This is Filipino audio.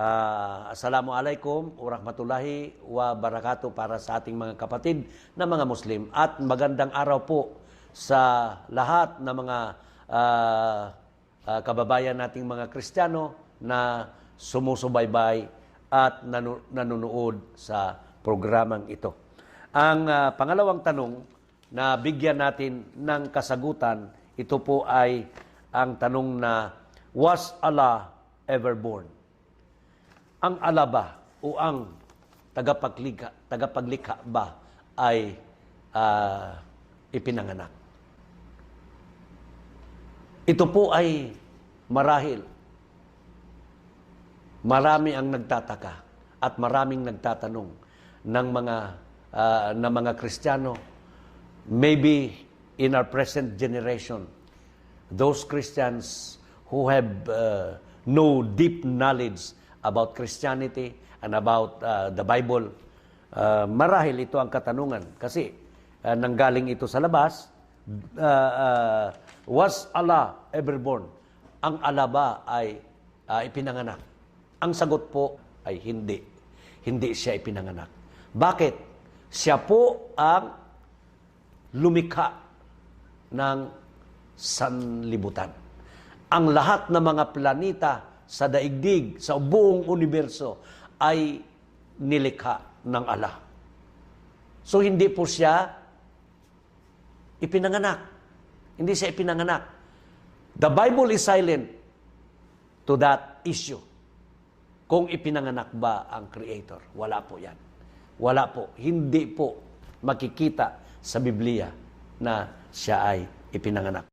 Ah, Assalamualaikum warahmatullahi wabarakatuh para sa ating mga kapatid na mga Muslim at magandang araw po sa lahat ng mga ah, ah, kababayan nating mga Kristiyano na sumusubaybay at nanu- nanonood sa programang ito. Ang ah, pangalawang tanong na bigyan natin ng kasagutan, ito po ay ang tanong na Was Allah ever born? Ang Allah ba o ang tagapaglikha, tagapaglikha ba ay ah, ipinanganak? Ito po ay marahil marami ang nagtataka at maraming nagtatanong ng mga ah, ng mga Kristiyano maybe in our present generation those Christians who have uh, no deep knowledge about Christianity and about uh, the Bible uh, marahil ito ang katanungan kasi uh, nanggaling ito sa labas uh, uh, was Allah ever born ang Allah ba ay uh, ipinanganak ang sagot po ay hindi. Hindi siya ipinanganak. Bakit? Siya po ang lumikha ng sanlibutan. Ang lahat ng mga planeta sa daigdig, sa buong universo ay nilikha ng Allah. So hindi po siya ipinanganak. Hindi siya ipinanganak. The Bible is silent to that issue. Kung ipinanganak ba ang Creator? Wala po yan. Wala po. Hindi po makikita sa Biblia na siya ay ipinanganak.